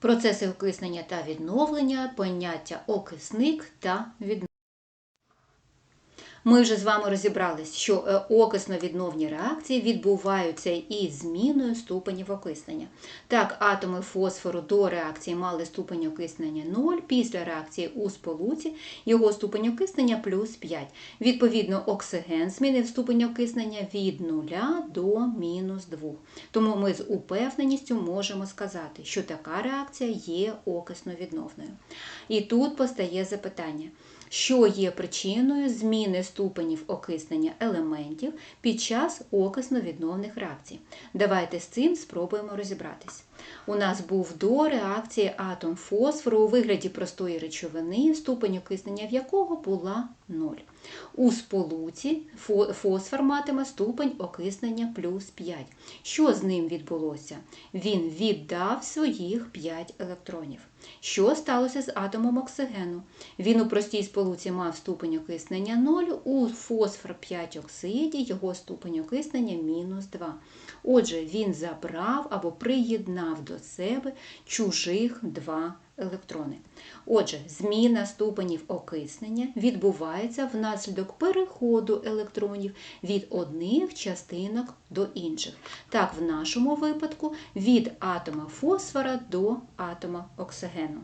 Процеси окиснення та відновлення, поняття окисник та відновлення. Ми вже з вами розібрались, що е, окисно-відновні реакції відбуваються із зміною ступенів окиснення. Так, атоми фосфору до реакції мали ступень окиснення 0, після реакції у сполуці його ступень окиснення плюс 5. Відповідно, оксиген змінив ступень окиснення від 0 до мінус 2. Тому ми з упевненістю можемо сказати, що така реакція є окисно-відновною. І тут постає запитання що є причиною зміни ступенів окиснення елементів під час окисно-відновних реакцій. Давайте з цим спробуємо розібратись. У нас був до реакції атом фосфору у вигляді простої речовини, ступень окиснення в якого була 0. У сполуці фосфор матиме ступень окиснення плюс 5. Що з ним відбулося? Він віддав своїх 5 електронів. Що сталося з атомом оксигену? Він у простій сполуці мав ступень окиснення 0, у фосфор 5 оксиді його ступень окиснення мінус 2. Отже, він забрав або приєднав до себе чужих два електрони. Отже, зміна ступенів окиснення відбувається внаслідок переходу електронів від одних частинок до інших. Так, в нашому випадку від атома фосфора до атома оксигену.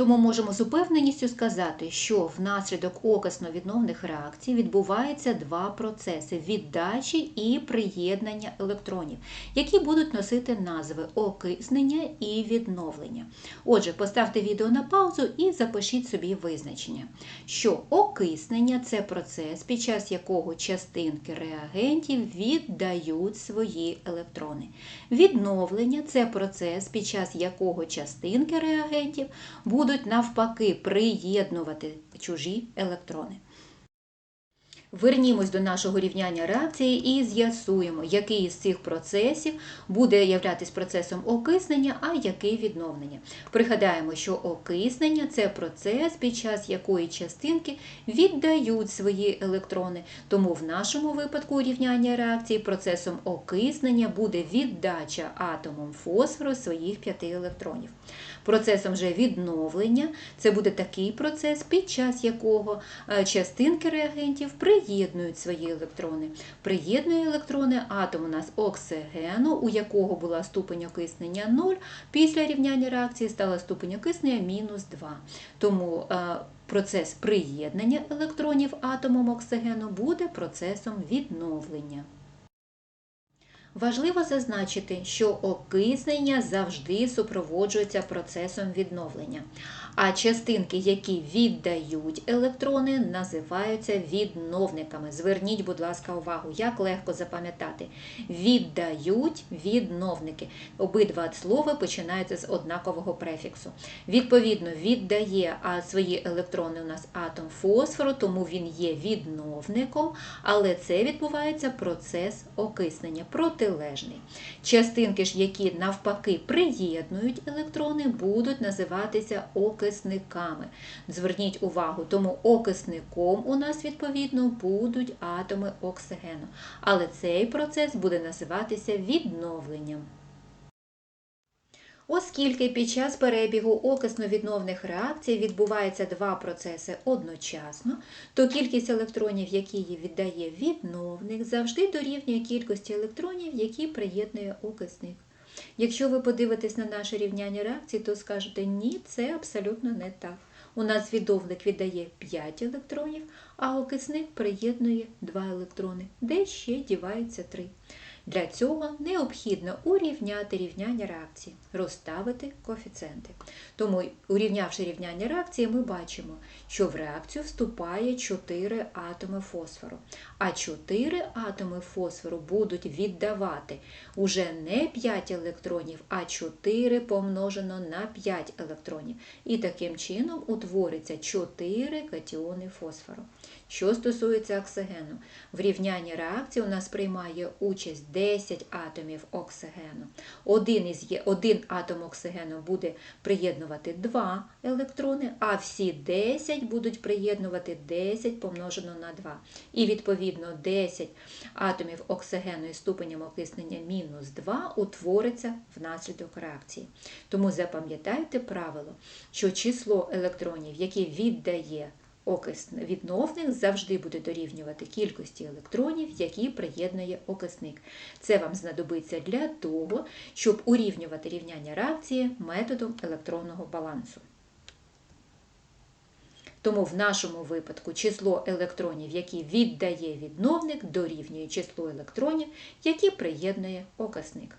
Тому можемо з упевненістю сказати, що внаслідок окисно-відновних реакцій відбуваються два процеси віддачі і приєднання електронів, які будуть носити назви окиснення і відновлення. Отже, поставте відео на паузу і запишіть собі визначення, що окиснення це процес, під час якого частинки реагентів віддають свої електрони. Відновлення це процес, під час якого частинки реагентів будуть будуть навпаки приєднувати чужі електрони. Вернімось до нашого рівняння реакції і з'ясуємо, який із цих процесів буде являтися процесом окиснення, а який відновлення. Пригадаємо, що окиснення це процес, під час якої частинки віддають свої електрони. Тому в нашому випадку рівняння реакції процесом окиснення буде віддача атомом фосфору своїх п'яти електронів. Процесом же відновлення це буде такий процес, під час якого е, частинки реагентів приєднують свої електрони. Приєднує електрони атом у нас оксигену, у якого була ступень окиснення 0, після рівняння реакції стала ступень окиснення мінус 2. Тому е, процес приєднання електронів атомом оксигену буде процесом відновлення. Важливо зазначити, що окиснення завжди супроводжується процесом відновлення, а частинки, які віддають електрони, називаються відновниками. Зверніть, будь ласка, увагу, як легко запам'ятати. Віддають відновники. Обидва слова починаються з однакового префіксу. Відповідно, віддає свої електрони у нас атом фосфору, тому він є відновником, але це відбувається процес окиснення протилежний. Частинки ж, які навпаки приєднують електрони, будуть називатися окисниками. Зверніть увагу, тому окисником у нас, відповідно, будуть атоми оксигену. Але цей процес буде називатися відновленням. Оскільки під час перебігу окисно-відновних реакцій відбуваються два процеси одночасно, то кількість електронів, які її віддає відновник, завжди дорівнює кількості електронів, які приєднує окисник. Якщо ви подивитесь на наше рівняння реакцій, то скажете, ні, це абсолютно не так. У нас відновник віддає 5 електронів, а окисник приєднує 2 електрони, де ще дівається 3. Для цього необхідно урівняти рівняння реакції, розставити коефіцієнти. Тому, урівнявши рівняння реакції, ми бачимо, що в реакцію вступає 4 атоми фосфору, а 4 атоми фосфору будуть віддавати уже не 5 електронів, а 4 помножено на 5 електронів. І таким чином утвориться 4 катіони фосфору. Що стосується оксигену, в рівнянні реакції у нас приймає участь 10 атомів оксигену. Один, із, один атом оксигену буде приєднувати 2 електрони, а всі 10 будуть приєднувати 10 помножено на 2. І відповідно 10 атомів оксигену із ступенем окиснення мінус 2 утвориться внаслідок реакції. Тому запам'ятайте правило, що число електронів, яке віддає окис відновник, завжди буде дорівнювати кількості електронів, які приєднує окисник. Це вам знадобиться для того, щоб урівнювати рівняння реакції методом електронного балансу. Тому в нашому випадку число електронів, які віддає відновник, дорівнює числу електронів, які приєднує окисник.